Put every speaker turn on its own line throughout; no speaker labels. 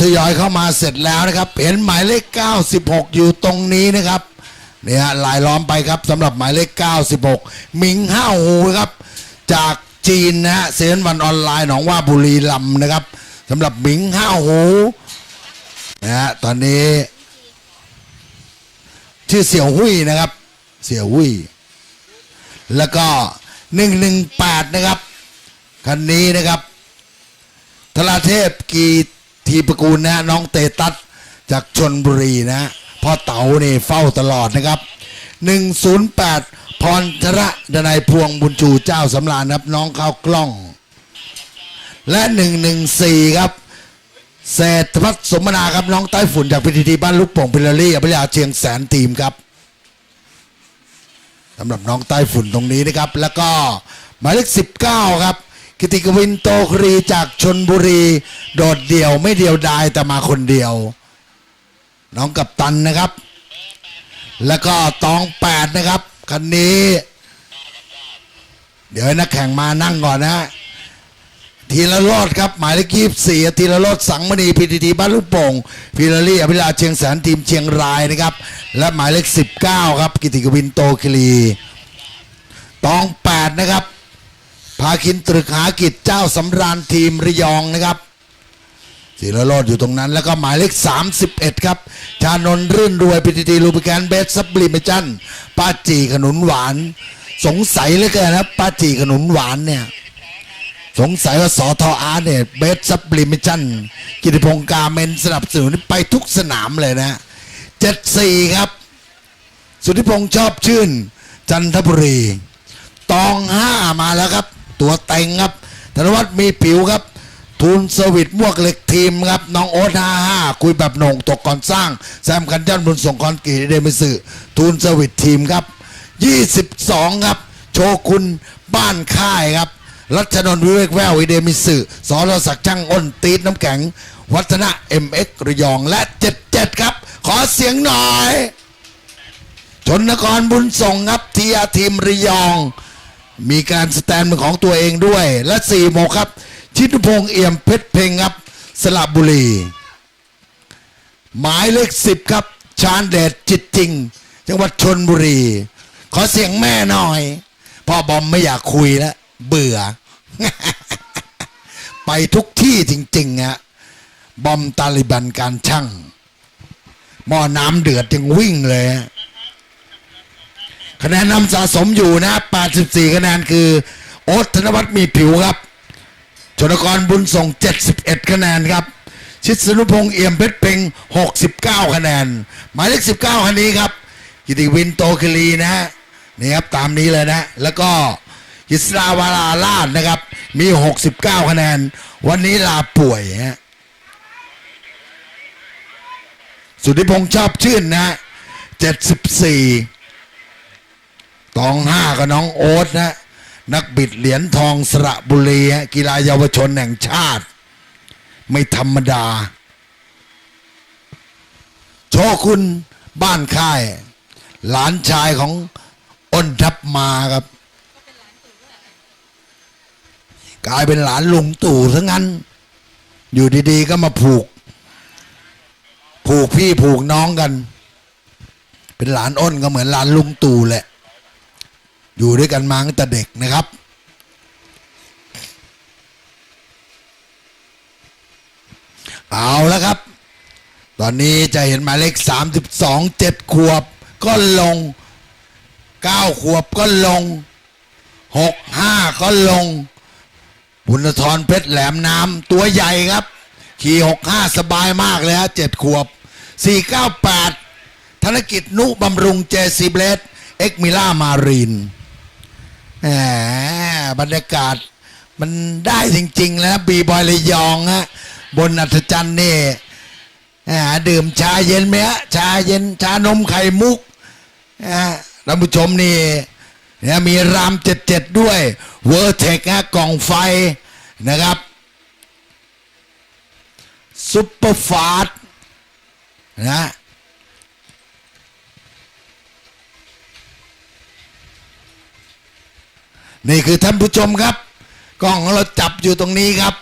ทยอยเข้ามาเสร็จแล้วนะครับ เห็นหมายเลข 96 อยู่ตรงนี้นะครับเนี่ยลายล้อมไปครับสำหรับหมายเลข 96หมิงห้าหูครับ จากจีนนะฮะเซนวันออนไลน์หนองว่าบุรีลำนะครับสำหรับหมิงห้าหูนะฮะตอนนี้ ชื่อเสี่ยวหุยนะครับ เสี่ยวหุยแล้วก็ 118 นะครับ คันนี้นะครับธราเทพกี ทีประกูลนะน้องเตตัสจากชนบุรีนะพ่อเต๋านี่เฝ้าตลอดนะครับ 108 พรชระดนัยพวงบุญชูเจ้าสำราญครับน้องข้าวกล้อง และ 114 ครับเศรษฐพัฒสมนาครับน้องใต้ฝุ่นจากพิธีทีบ้านลูกโป่งพิลารี่อภิญาเชียงแสนทีมครับสำหรับน้องใต้ฝุ่นตรงนี้นะครับ แล้วก็หมายเลข19 ครับ กิติกวินโตครีจากชนบุรี โดดเดี่ยวไม่เดียวดายแต่มาคนเดียว น้องกับตันนะครับ แล้วก็ตองแปดนะครับคันนี้ เดี๋ยวนักแข่งมานั่งก่อนนะทีละรอดครับ หมายเลขยี่สี่ทีละรอดสังมณีพีทีทีบ้านลูกโป่งพีลารี่อภิลาเชียงแสนทีมเชียงรายนะครับ และหมายเลขสิบเก้าครับ กิติกวินโตคลีตองแปดนะครับ พาคินตรึกหากิจเจ้าสำราญทีมระยองนะครับศิรโรดอยู่ตรงนั้น แล้วก็หมายเลข 31 ครับ ชานนรื่นรวยพิธีทีลูปิแกนเบสซับลิมจันป้าจีขนุนหวาน สงสัยเหลือเกินนะป้าจีขนุนหวานเนี่ยสงสัยว่าสอทออาร์เนี่ยเบสซับลิมจันกิติพงศ์กาเมนสนับสนุนไปทุกสนามเลยนะเจ็ดสี่ครับ สุทธิพงศ์ชอบชื่น จันทบุรี ตองห้ามาแล้วครับ ตัวเต็งครับ ธนวัฒน์มีผิวครับทุนสวิตมวกเหล็กทีมครับ น้องโอ๊ตห้าห้าคุยแบบโหน่งตกก่อนสร้าง แซมกันยันบุญส่งคอนกรีตเดมิสึทุนสวิตทีมครับ 22 ครับ โชคุณบ้านค่ายครับ รัชนนท์วิเวกแววอิเดมิสึสรศักดิ์ช่างอ้นตีดน้ำแข็ง วัฒนะ MX ระยองและ 77 ครับ ขอเสียงหน่อยชนนครบุญส่งครับทีอาทีมระยอง มีการสแตนเป็นของตัวเองด้วย และสี่โมงครับ ชิตุพงษ์เอี่ยมเพชรเพ็งครับสระบุรี หมายเลขสิบครับ ชาญเดชจิตจริง จังหวัดชนบุรี ขอเสียงแม่หน่อยพ่อบอมไม่อยากคุยแล้ว เบื่อ ไปทุกที่จริงๆฮะบอมตาลิบันการช่างหม้อน้ำเดือดยังวิ่งเลยฮะ คะแนนนำสะสมอยู่นะ 84 คะแนนคือ โอ๊ตธนวัฒน์มีผิวครับ ชนกรบุญส่ง 71 คะแนนครับ ชิดสนุพงษ์เอี่ยมเพชรเพ็ง69 คะแนน หมายเลข 19 คันนี้ครับ กิติวินโตคลีนะฮะนี่ครับตามนี้เลยนะ แล้วก็กิสราวาราลาดนะครับ มี 69 คะแนน วันนี้ลาป่วยฮะสุทธิพงษ์ชอบชื่นนะ 74 ตองห้ากับน้องโอ๊ตนะนักบิดเหรียญทองสระบุรีกีฬาเยาวชนแห่งชาติ ไม่ธรรมดา โชคุณบ้านค่าย หลานชายของอ้นทับมาครับ กลายเป็นหลานลุงตู่ซะงั้น อยู่ดีๆก็มาผูก ผูกพี่ผูกน้องกัน เป็นหลานอ้นก็เหมือนหลานลุงตู่แหละ อยู่ด้วยกันมาตั้งแต่เด็กนะครับ เอาแล้วครับ ตอนนี้จะเห็นหมายเลข 32 7 ขวบ ก็ลง 9 ขวบก็ลง 6 5 ก็ลงบุญธรเพชรแหลมน้ำตัวใหญ่ครับ ขี่ 65 สบายมากเลยฮะ7ขวบ 498 ธนกิจนุบำรุงเจซีเบลสเอ็กมิล่ามารีน แหมบรรยากาศมันได้จริง ๆ แล้วบีบอยระยองฮะบนอัศจรรย์นี่แหมดื่มชาเย็นไหมฮะชาเย็นชานมไข่มุกนะท่านผู้ชมนี่เนี่ยมีรามเจ็ดเจ็ดด้วยเวอร์เทคฮะกล่องไฟนะครับซุปเปอร์ฟาสนะ นี่คือท่านผู้ชมครับ กล้องของเราจับอยู่ตรงนี้ครับ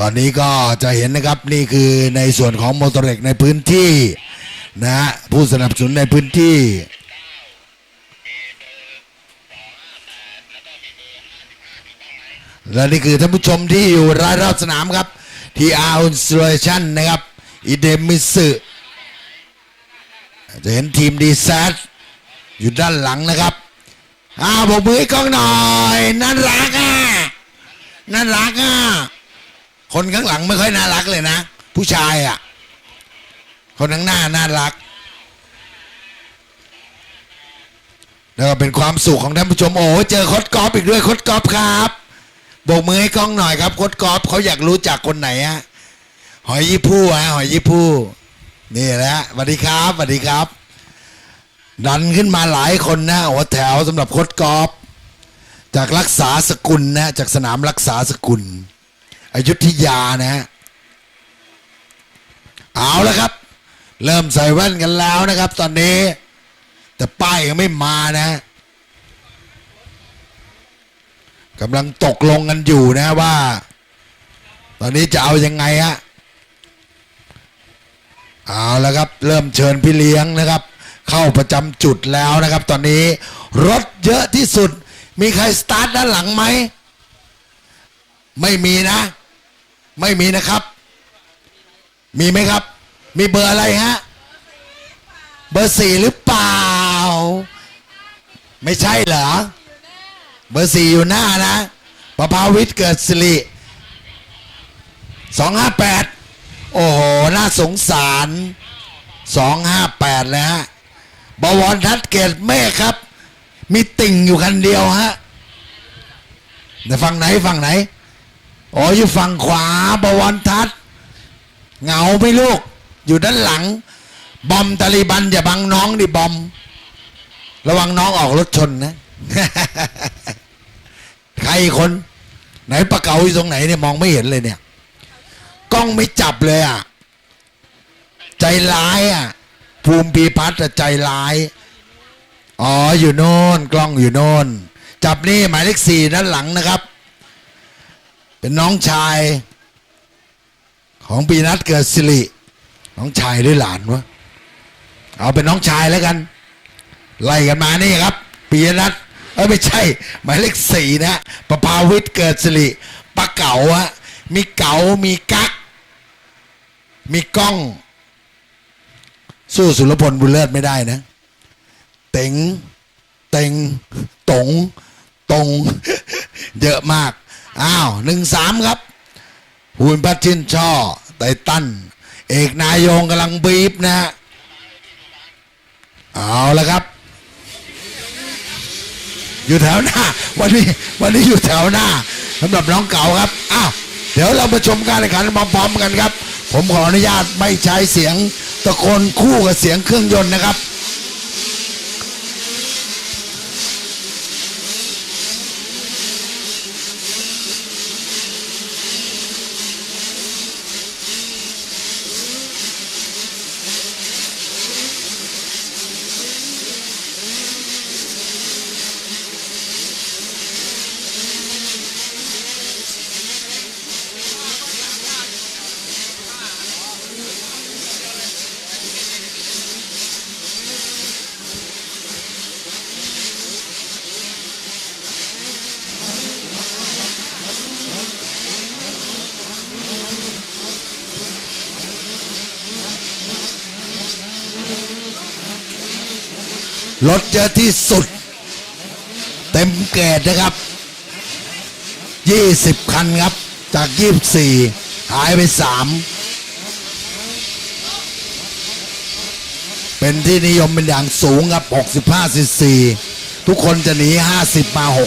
ตอนนี้ก็จะเห็นนะครับนี่คือในส่วนของมอเตอร์เล็กในพื้นที่นะผู้สนับสนุนในพื้นที่ และนี่คือท่านผู้ชมที่อยู่รายรอบสนามครับที่อาร์อุนสโตรชั่นนะครับ อีเดมิสึจะเห็นทีมดีแซดอยู่ด้านหลังนะครับอ้าวบอกมือให้กล้องหน่อยน่ารักอะน่ารักอะคนข้างหลังไม่ค่อยน่ารักเลยนะ ผู้ชายอะ คนข้างหน้าน่ารัก แล้วก็เป็นความสุขของท่านผู้ชมโอ้เจอคดกอฟอีกด้วยคดกอฟครับโบกมือให้กล้องหน่อยครับคดกอฟเขาอยากรู้จักคนไหนอะ หอยยี่ผู้ฮะหอยยี่ผู้นี่แหละสวัสดีครับสวัสดีครับ ดันขึ้นมาหลายคนนะหัวแถวสำหรับโคดกอล์ฟจากรักษาสกุลนะจากสนามรักษาสกุล อยุธยานะฮะเอาแล้วครับ เริ่มใส่แว่นกันแล้วนะครับ ตอนนี้ แต่ป้ายยังไม่มานะกำลังตกลงกันอยู่นะว่า ตอนนี้จะเอายังไงฮะ เอาแล้วครับ เริ่มเชิญพี่เลี้ยงนะครับ เข้าประจำจุดแล้วนะครับ ตอนนี้รถเยอะที่สุด มีใครสตาร์ทด้านหลังไหม ไม่มีนะ ไม่มีนะครับ มีไหมครับ มีเบอร์อะไรฮะ เบอร์สี่หรือเปล่า ไม่ใช่เหรอ เบอร์สี่อยู่หน้านะประภาวิทย์เกิดสิริสองห้าแปด โอ้โห น่าสงสารสองห้าแปดแล้วฮะบวรทัศเกตเมฆครับ มีติ่งอยู่คันเดียวฮะในฝั่งไหนฝั่งไหนอ๋ออยู่ฝั่งขวาบวรทัศเหงาไม่ลูก อยู่ด้านหลัง บอมตาลีบันอย่าบังน้องดิบอม ระวังน้องออกรถชนนะ ใครอีกคน ไหนปะเกาอยู่ตรงไหนเนี่ยมองไม่เห็นเลยเนี่ย กล้องไม่จับเลยอะ ใจร้ายอะ ภูมิปีพัฒน์อะใจร้าย อ๋ออยู่โน่น กล้องอยู่โน่น จับนี่หมายเลขสี่ด้านหลังนะครับ เป็นน้องชาย ของปีนัทเกิดสิริ น้องชายหรือหลานวะ เอาเป็นน้องชายแล้วกัน ไล่กันมานี่ครับ ปีนัทเออไม่ใช่ หมายเลขสี่นะประภาวิทย์เกิดสิริปะเก๋าอะมีเก๋ามีกั๊ก มีกล้อง สู้สุรพลบุญเลิศไม่ได้นะ เต็ง เต็ง ตง ตง เยอะมาก อ้าวหนึ่งสามครับหุ่นพัชชินช่อ ไตตัน เอกนายงกำลังบีบนะฮะ เอาละครับ อยู่แถวหน้า วันนี้ วันนี้อยู่แถวหน้าสำหรับน้องเก่าครับ อ้าว เดี๋ยวเรามาชมการแข่งขันพร้อมๆกันครับ ผมขออนุญาตไม่ใช้เสียงตะโกนคู่กับเสียงเครื่องยนต์นะครับ รถเยอะที่สุด เต็มเกตนะครับ 20 คันครับ จาก 24 หายไป 3 เป็นที่นิยมเป็นอย่างสูงครับ 65ซีซีทุกคนจะหนี 50 มา 65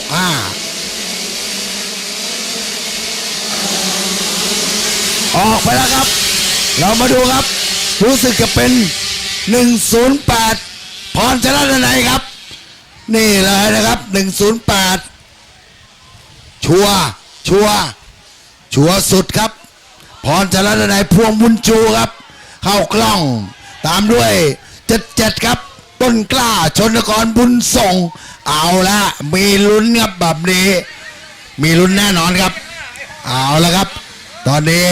ออกไปแล้วครับ เรามาดูครับ รู้สึกจะเป็น 108 รชนะนัยครับ นี่เลยนะครับ108ชัวร์ชัวร์ชัวสุดครับ พรชนะนัยพวงบุญชูครับ เข้ากล้องตามด้วย77ครับ ต้นกล้าชนกรบุญส่ง เอาละมีลุ้นครับแบบนี้ มีลุ้นแน่นอนครับ เอาละครับ ตอนนี้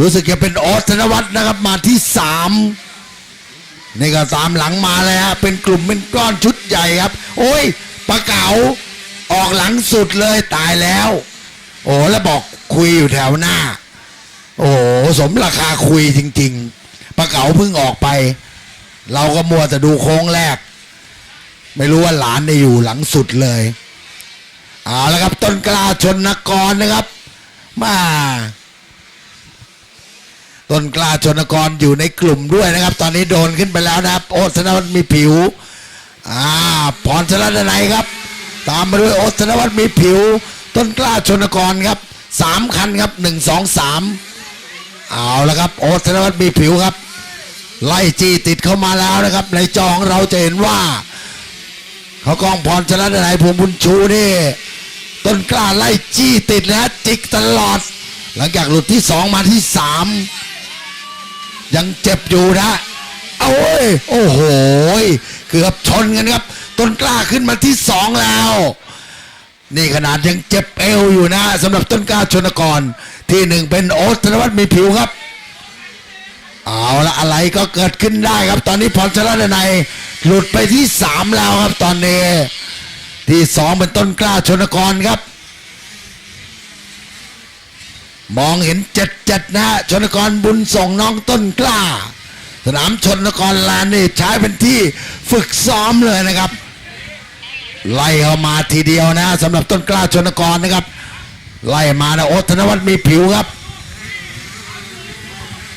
รู้สึกจะเป็นโอ๊ตธนวัฒน์นะครับมาที่สาม นี่ก็ตามหลังมาเลยฮะเป็นกลุ่มเป็นก้อนชุดใหญ่ครับ โอ้ยปลาเก๋าออกหลังสุดเลยตายแล้ว โอ้แล้วบอกคุยอยู่แถวหน้า โอ้สมราคาคุยจริง ๆปลาเก๋าเพิ่งออกไป เราก็มัวแต่ดูโค้งแรก ไม่รู้ว่าหลานได้อยู่หลังสุดเลยเอาละครับต้นกล้าชนนกรนะครับ มา ต้นกล้าชนกรอยู่ในกลุ่มด้วยนะครับ ตอนนี้โดนขึ้นไปแล้วนะครับ โอ๊ตธนวัฒน์มีผิวอ่าพรชลัดนัยครับ ตามมาด้วยโอ๊ตธนวัฒน์มีผิว ต้นกล้าชนกรครับสามคันครับหนึ่งสองสามเอาละครับ โอ๊ตธนวัฒน์มีผิวครับ ไล่จี้ติดเข้ามาแล้วนะครับ ในจองเราจะเห็นว่าเขากองพรชลัดนัยพวงบุญชูนี่ต้นกล้าไล่จี้ติดนะฮะจิกตลอด หลังจากหลุดที่สองมาที่สาม ยังเจ็บอยู่นะเอาเว้ยโอ้โหเกือบชนกันครับ ต้นกล้าขึ้นมาที่สองแล้ว นี่ขนาดยังเจ็บเอวอยู่นะสำหรับต้นกล้าชนกร ที่หนึ่งเป็นโอ๊ตธนวัฒน์มีผิวครับ เอาละอะไรก็เกิดขึ้นได้ครับ ตอนนี้พรชลดนัยหลุดไปที่สามแล้วครับตอนนี้ ที่สองเป็นต้นกล้าชนกรครับ มองเห็นเจ็ดเจ็ดนะฮะชนกรบุญส่งน้องต้นกล้า สนามชนกรลานนี่ใช้เป็นที่ฝึกซ้อมเลยนะครับ ไล่เข้ามาทีเดียวนะสำหรับต้นกล้าชนกรนะครับ ไล่มานะโอ๊ตธนวัฒน์มีผิวครับ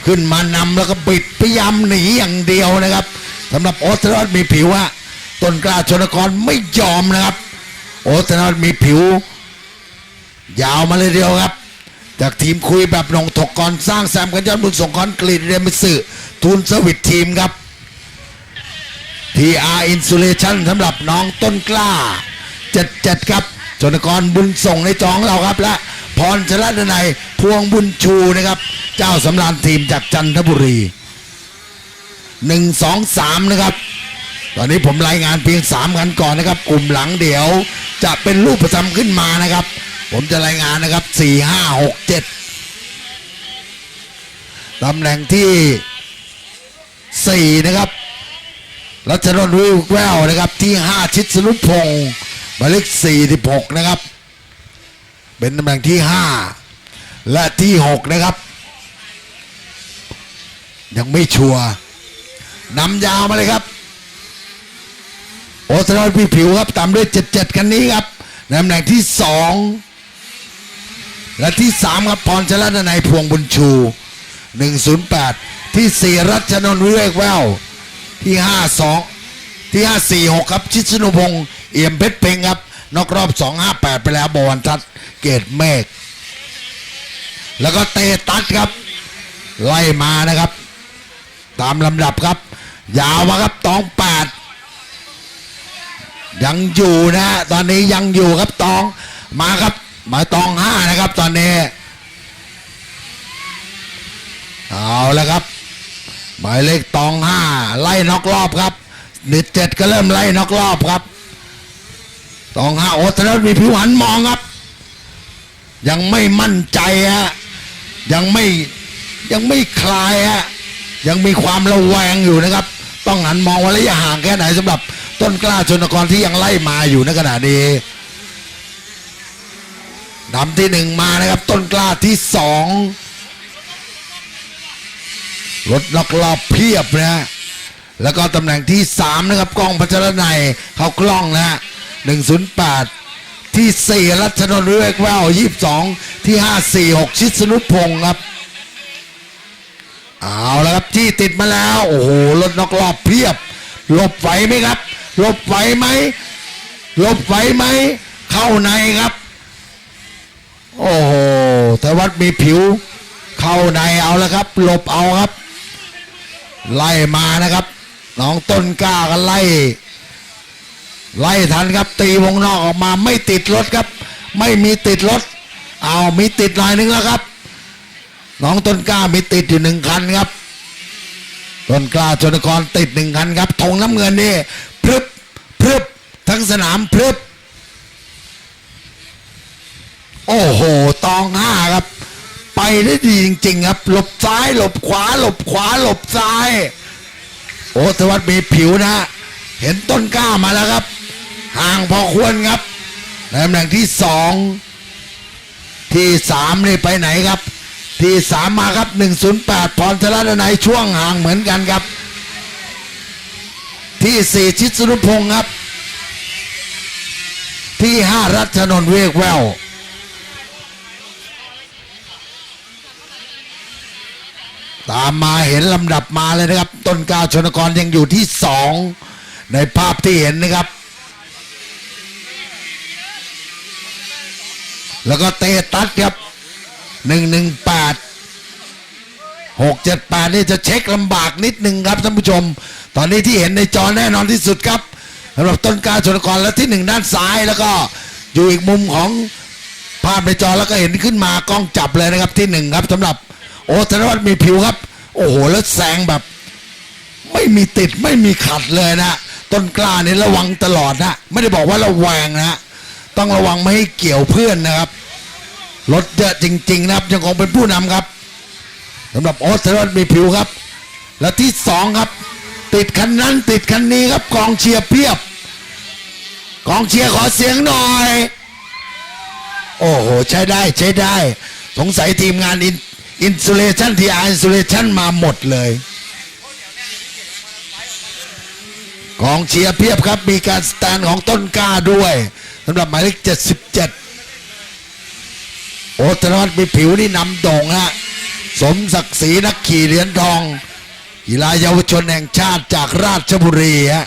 ขึ้นมานำแล้วก็บิดพยายามหนีอย่างเดียวนะครับสำหรับโอ๊ตธนวัฒน์มีผิวอะต้นกล้าชนกรไม่ยอมนะครับ โอ๊ตธนวัฒน์มีผิว ยาวมาเลยเดียวครับ จากทีมคุยแบบนงถกกรสร้างแซมกันยอดบุญส่งคอนกรีตเรมิสึทุนสวิตทีมครับ TR Insulation สำหรับน้องต้นกล้า77ครับชนกรบุญส่งในจองเราครับ และพรชลัดนัยพวงบุญชูนะครับ เจ้าสำราญทีมจากจันทบุรี1 2 3นะครับ ตอนนี้ผมรายงานเพียง3กันก่อนนะครับ กลุ่มหลังเดี๋ยว จะเป็นรูปประจำขึ้นมานะครับ ผมจะรายงานนะครับ 4 5 6 7 ตำแหน่งที่ 4 นะครับ รัชนนท์วิวแววนะครับ ที่ 5 ชิดสนุปพงศ์หมายเลข46 นะครับ เป็นตำแหน่งที่ 5 และที่ 6 นะครับ ยังไม่ชัวร์นำยาวมาเลยครับ โอสนอนพี่ผิวครับตามด้วย 77 กันนี้ครับตำแหน่งที่ 2 และที่3ครับพรชลัดนัยพวงบุญชู 108 ที่4รัชนนท์วิเวกแววที่52ที่546ครับ ชิดสนุพงศ์เอี่ยมเพชรเพ็งครับนอกรอบ258ไปแล้วบวรทัศน์เกตเมฆแล้วก็เตตัดครับ ไล่มานะครับ ตามลำดับครับ ยาวมาครับตองแปดยังอยู่นะ ตอนนี้ยังอยู่ครับตองมาครับ มายตองห้านะครับตอนนี้ เอาแล้วครับ หมายเลขตองห้าไล่นอกรอบครับหนึ่งเจ็ดก็เริ่มไล่นอกรอบครับตองห้าโอ้ธนวัฒน์มีผิวหันมองครับ ยังไม่มั่นใจฮะยังไม่ยังไม่คลายฮะยังมีความระแวงอยู่นะครับ ต้องหันมองว่าระยะห่างแค่ไหนสำหรับต้นกล้าชนกรที่ยังไล่มาอยู่ในขณะนี้ นำที่หนึ่งมานะครับ ต้นกล้าที่สองรถล็อกรอบเพียบนะฮะแล้วก็ตำแหน่งที่3นะครับกล้องพัชรนัยเขากล้องนะฮะ108ที่4รัชนนท์วิเวกแวว22ที่546ชิดสนุพพงศ์ครับเอาแล้วครับที่ติดมาแล้ว โอ้โหรถนอกรอบเพียบหลบไหวไหมครับหลบไหวไหมหลบไหวไหมเข้าในครับ โอ้โหแต่วัดมีผิว เข้าในเอาแล้วครับหลบเอาครับ ไล่มานะครับ น้องต้นกล้ากันไล่ ไล่ทันครับตีวงนอกออกมาไม่ติดรถครับ ไม่มีติดรถ เอามีติดหน่อยนึงแล้วครับ น้องต้นกล้ามีติดอยู่หนึ่งคันครับต้นกล้าชนกรติดหนึ่งคันครับธงน้ำเงินนี่พรึบพรึบทั้งสนามพรึบ โอ้โห ตองห้าครับ ไปได้ดีจริง ๆ ครับ หลบซ้าย หลบขวา หลบขวา หลบซ้าย โอ้ทวัฒน์มีผิวนะ เห็นต้นกล้ามาแล้วครับ ห่างพอควรครับในตำแหน่งที่สอง ที่สามนี่ไปไหนครับ ที่สามมาครับหนึ่งศูนย์แปดพรชลัดนายช่วงห่างเหมือนกันครับ ที่สี่ชิดสุนุพงศ์ครับ ที่ห้ารัชนนท์เวกแวว ตามมาเห็นลำดับมาเลยนะครับ ต้นกาชนกรยังอยู่ที่สองในภาพที่เห็นนะครับ แล้วก็เตตัสครับหนึ่งหนึ่งแปดหกเจ็ดแปดนี่จะเช็คลำบากนิดหนึ่งครับท่านผู้ชม ตอนนี้ที่เห็นในจอแน่นอนที่สุดครับสำหรับต้นกาชนกรและที่หนึ่งด้านซ้ายแล้วก็อยู่อีกมุมของภาพในจอแล้วก็เห็นขึ้นมากล้องจับเลยนะครับที่หนึ่งครับสำหรับ โอ้ธนวัฒน์มีผิวครับ โอ้โหแล้วแซงแบบ ไม่มีติดไม่มีขัดเลยนะต้นกล้านี่ระวังตลอดนะไม่ได้บอกว่าระแวงนะต้องระวังไม่ให้เกี่ยวเพื่อนนะครับรถเยอะจริง ๆ นะครับ ยังคงเป็นผู้นำครับสำหรับโอ๊ตธนวัฒน์มีผิวครับ และที่สองครับ ติดคันนั้นติดคันนี้ครับกองเชียร์เพียบ กองเชียร์ขอเสียงหน่อย โอ้โห ใช้ได้ใช้ได้ สงสัยทีมงานอิน อินซูเลชันทีอาร์อินซูเลชันมาหมดเลยกองเชียร์เพียบครับ มีการสแตนของต้นกล้าด้วยสำหรับหมายเลข77โอตนวัฒน์มีผิวนี่นำโด่งฮะสมศักดิ์ศรีนักขี่เหรียญทอง กีฬาเยาวชนแห่งชาติจากราชบุรีฮะ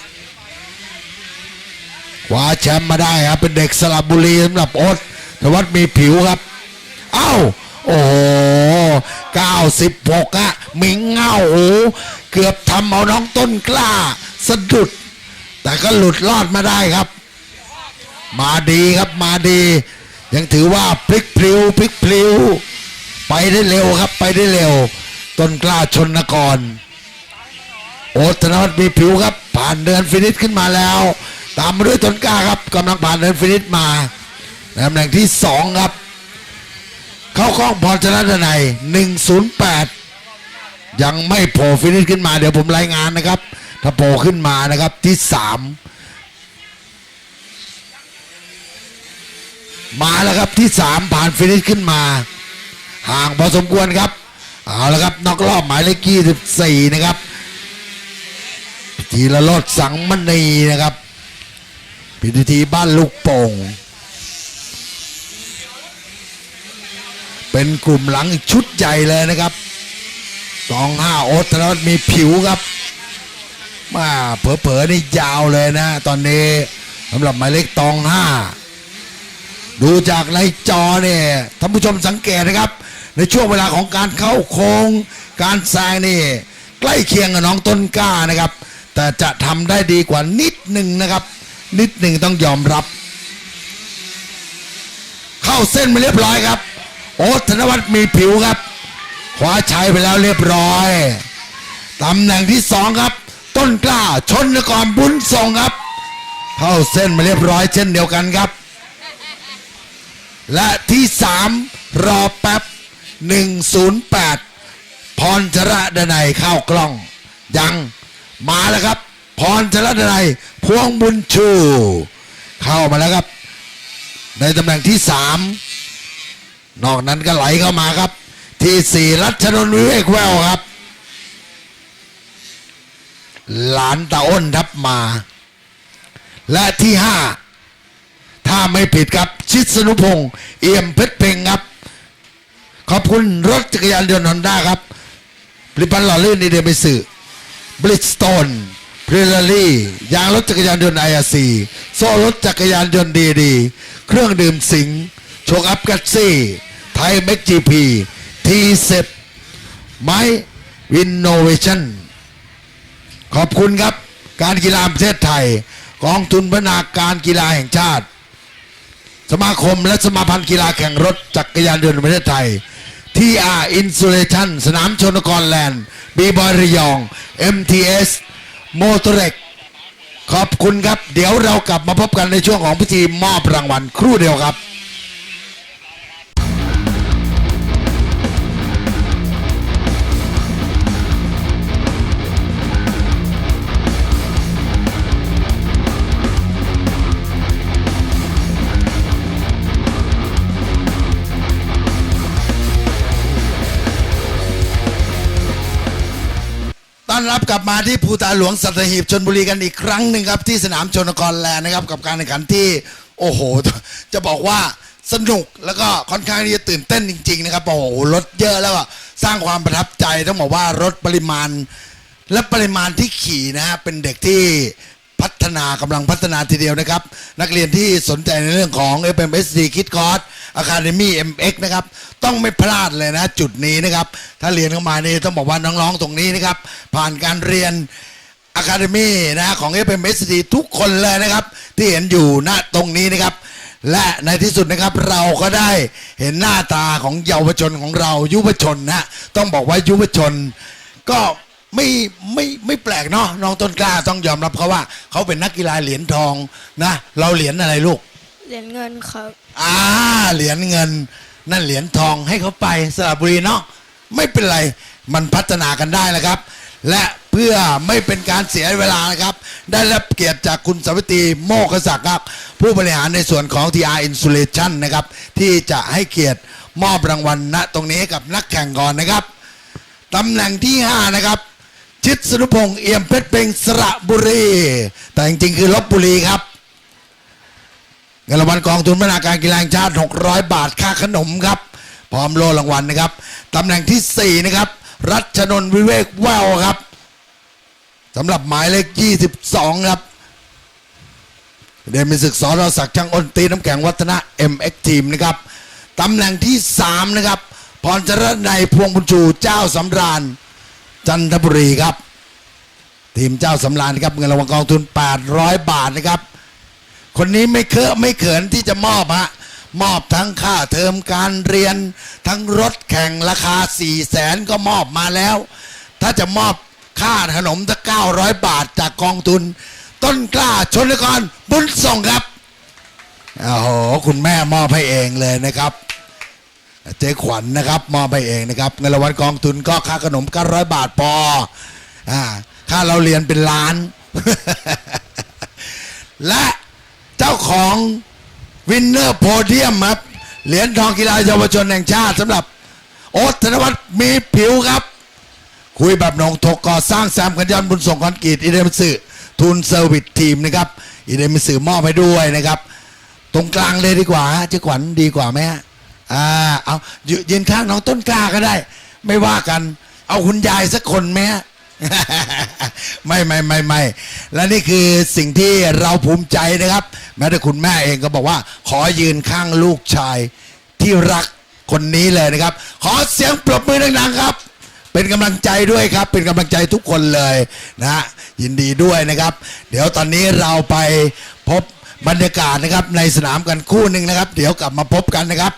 คว้าแชมป์มาได้ครับเป็นเด็กสระบุรีสำหรับโอ๊ตธวัฒน์มีผิวครับ เอ้า โอ้โห 96อะมิงเง่าโอ้เกือบทำเอาน้องต้นกล้า สะดุด แต่ก็หลุดรอดมาได้ครับ มาดีครับมาดี ยังถือว่าพลิกพลิวพลิกพลิวไปได้เร็วครับไปได้เร็ว ต้นกล้าชนนกรโอตนวัฒน์มีผิวครับ ผ่านเดินฟินิชขึ้นมาแล้ว ตามมาด้วยต้นกล้าครับกำลังผ่านเดินฟินิชมาตำแหน่งที่สองครับ เข้าข้องพรชนะดนัย108 ยังไม่โผล่ฟินิชขึ้นมาเดี๋ยวผมรายงานนะครับ ถ้าโผล่ขึ้นมานะครับที่สามมาแล้วครับที่สามผ่านฟินิชขึ้นมา ห่างพอสมควรครับเอาละครับนอกรอบหมายเลขยี่สิบสี่นะครับ ทีละรถสังมณีนะครับพิธีบ้านลูกโป่ง เป็นกลุ่มหลังอีกชุดใหญ่เลยนะครับตองห้าโอ๊ตธนวัฒน์มีผิวครับมาเผลอๆนี่ยาวเลยนะ ตอนนี้สำหรับหมายเลขตองห้าดูจากในจอเนี่ยท่านผู้ชมสังเกตนะครับ ในช่วงเวลาของการเข้าโค้ง การแซงนี่ใกล้เคียงกับน้องต้นกล้านะครับ แต่จะทำได้ดีกว่านิดหนึ่งนะครับ นิดหนึ่งต้องยอมรับ เข้าเส้นมาเรียบร้อยครับ โอ๊ตธนวัฒน์มีผิวครับคว้าชัยไปแล้วเรียบร้อยตำแหน่งที่สองครับ ต้นกล้าชนกรบุญส่งครับ เข้าเส้นมาเรียบร้อยเช่นเดียวกันครับ และที่สามรอแป๊บ 108 พรชระดนัยเข้ากล้อง ยังมาแล้วครับ พรชระดนัยพวงบุญชู เข้ามาแล้วครับ ในตำแหน่งที่สาม นอกนั้นก็ไหลเข้ามาครับ ที่สี่รัชนนท์วิเวกแววครับ หลานตาอ้นทับมา และที่ห้าถ้าไม่ผิดครับ ชิดสนุพงศ์เอี่ยมเพชรเพ่งครับ ขอบคุณรถจักรยานยนต์ฮอนด้าครับผลิตภัณฑ์หล่อลื่นในเดมิสึบริสโตนพรีลารี่ยางรถจักรยานยนต์ไออาซีโซ่รถจักรยานยนต์ดีดี เครื่องดื่มสิงโชคอัพกัตซี่ ทยเม็กจีพีทีเซปไม้วินโนเวชั่นขอบคุณครับ การกีฬาประเทศไทยกองทุนพัฒนาการกีฬาแห่งชาติ สมาคมและสมาพันธ์กีฬาแข่งรถจักรยานยนต์ประเทศไทย TR Insulation สนามชนกรแลนด์บีบอยระยอง MTS โมโตเร็กขอบคุณครับ เดี๋ยวเรากลับมาพบกันในช่วงของพิธีมอบรางวัลครู่เดียวครับ อนรับกลับมาที่ภูตาหลวงสัตหีบชนบุรีกันอีกครั้งหนึ่งครับ ที่สนามชนกรแลนะครับ กับการแข่งขันที่โอ้โห จะบอกว่าสนุกแล้วก็ค่อนข้างที่จะตื่นเต้นจริง ๆ นะครับโอ้โหรถเยอะแล้วก็สร้างความประทับใจต้องบอกว่ารถปริมาณ และปริมาณที่ขี่นะฮะเป็นเด็กที่ พัฒนากำลังพัฒนาทีเดียวนะครับ นักเรียนที่สนใจในเรื่องของ FMSD Kid Course Academy MX นะครับ ต้องไม่พลาดเลยนะจุดนี้นะครับ ถ้าเรียนเข้ามานี่ต้องบอกว่าน้องๆตรงนี้นะครับ ผ่านการเรียน Academy นะของ FMSD ทุกคนเลยนะครับ ที่เห็นอยู่ณตรงนี้นะครับและในที่สุดนะครับเราก็ได้เห็นหน้าตาของเยาวชนของเรายุวชนนะต้องบอกว่ายุวชน ก็ ไม่ไม่ไม่แปลกเนาะน้องต้นกล้าต้องยอมรับเขาว่าเขาเป็นนักกีฬาเหรียญทองนะ เราเหรียญอะไรลูก
เหรียญเงินครับ
อ่าเหรียญเงิน นั่นเหรียญทองให้เขาไปสระบุรีเนาะไม่เป็นไรมันพัฒนากันได้นะครับ และเพื่อไม่เป็นการเสียเวลานะครับ ได้รับเกียรติจากคุณสวัตรีโมกศักดิ์ครับผู้บริหารในส่วนของ TR Insulation นะครับ ที่จะให้เกียรติมอบรางวัลณตรงนี้ให้กับนักแข่งก่อนนะครับตำแหน่งที่ 5 นะครับ ชิดสนุพงษ์เอี่ยมเพชรเป็งสระบุรี แต่จริงๆคือลบบุรีครับเงินรางวัลกองทุนพัฒนาการกีฬาแห่งชาติ 600 บาทค่าขนมครับ พร้อมโล่รางวัลนะครับตำแหน่งทีสี่4 นะครับ รัชนนวิเวกแววครับสำหรับหมายเลข 22 ครับ เดนมิศึกสอรศักดิ์ช่างอ้นตีน้ำแข็งวัฒนะ MX ทีมนะครับตำแหน่งที่ 3 นะครับพรจรนัยพวงบุญชูเจ้าสำราญ จันทบุรีครับ ทีมเจ้าสำราญนครับเงินรางวัลกองทุน 800 บาทนะครับ คนนี้ไม่เคอะไม่เขินที่จะมอบฮะมอบทั้งค่าเทอมการเรียน ทั้งรถแข่งราคา4ี่แสนก็มอบมาแล้ว ถ้าจะมอบค่าขนมตั้ง900 บาทจากกองทุน ต้นกล้าชนกรบุญส่งครับโอ้โหคุณแม่มอบให้เองเลยนะครับ เจ๊ขวัญนะครับมอบให้เองนะครับเงินรางวัลกองทุนก็ค่าขนม900บาทพออ่าค่าเราเรียนเป็นล้าน และเจ้าของวินเนอร์โพเดียมครับเหรียญทองกีฬาเยาวชนแห่งชาติสำหรับโอ๊ตธนวัฒน์มีผิวครับ คุยแบบหนองถกก่อสร้างแซมกันยันบุญส่งคอนกรีตอีเดมิสึทุนเซอร์วิสทีมนะครับอีเดมิสึมอบให้ด้วยนะครับ ตรงกลางเลยดีกว่าเจ๊ขวัญดีกว่าไหมฮะ อ่าเอายืนข้างน้องต้นกล้าก็ได้ ไม่ว่ากัน เอาคุณยายสักคนไหมฮะไม่ไม่ไม่ไม่และนี่คือสิ่งที่เราภูมิใจนะครับ แม้แต่คุณแม่เองก็บอกว่า ขอยืนข้างลูกชายที่รักคนนี้เลยนะครับ ขอเสียงปรบมือดังๆครับ เป็นกำลังใจด้วยครับ เป็นกำลังใจทุกคนเลยนะฮะยินดีด้วยนะครับ เดี๋ยวตอนนี้เราไปพบบรรยากาศนะครับในสนามกันคู่หนึ่งนะครับ เดี๋ยวกลับมาพบกันนะครับ